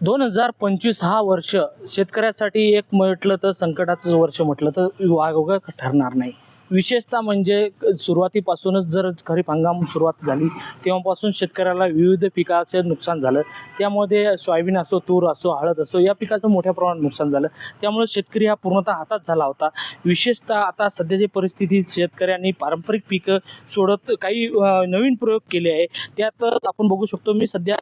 दोन हजार पंचवीस हा वर्ष शेतकऱ्यासाठी एक म्हटलं तर संकटाचं वर्ष म्हटलं तर वागोगं ठरणार नाही. विशेषतः म्हणजे सुरुवातीपासूनच जर खरीप हंगाम सुरुवात झाली तेव्हापासून शेतकऱ्याला विविध पिकाचे नुकसान झालं. त्यामध्ये सोयाबीन असो तूर असो हळद असो या पिकाचं मोठ्या प्रमाणात नुकसान झालं. त्यामुळे शेतकरी हा पूर्णतः हातात झाला होता. विशेषतः आता सध्याची परिस्थितीत शेतकऱ्यांनी पारंपरिक पिकं सोडत काही नवीन प्रयोग केले आहे त्यात आपण बघू शकतो मी सध्या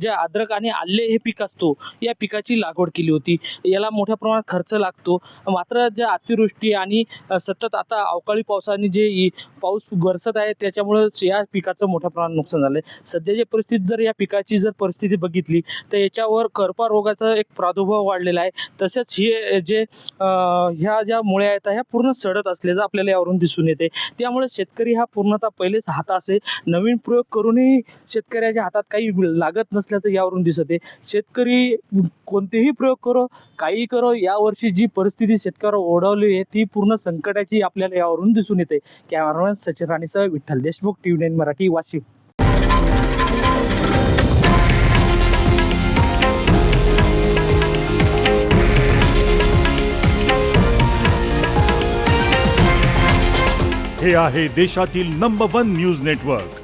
जे अद्रक आणि आल्ले हे पीक असतो या पिकाची लागवड केली होती. याला मोठ्या प्रमाणात खर्च लागतो. मात्र ज्या अतिवृष्टी आणि सतत आता अवकाळी पावसाने जे पाऊस बरसत आहे त्याच्यामुळं या पिकाचं मोठ्या प्रमाणात नुकसान झालं आहे सध्याची परिस्थिती जर या पिकाची जर परिस्थिती बघितली तर याच्यावर करपा रोगाचा एक प्रादुर्भाव वाढलेला आहे. तसेच हे जे ह्या ज्या मुळ्या आहेत ह्या पूर्ण सडत असल्याचं आपल्याला यावरून दिसून येते. त्यामुळे शेतकरी हा पूर्णतः पहिलेच हातासे नवीन प्रयोग करूनही शेतकऱ्याच्या हातात काही लागत नसल्याचं यावरून दिसत आहे. शेतकरी कोणतेही प्रयोग करो काही करो यावर्षी जी परिस्थिती शेतकऱ्यावर ओढवली आहे ती पूर्ण संकटाची आपल्याला यावरून दिसून येते. Cameraman Sachin राणेसह Vitthal Deshmukh T V nine Marathi Washim. हे आहे देशातील नंबर वन न्यूज नेटवर्क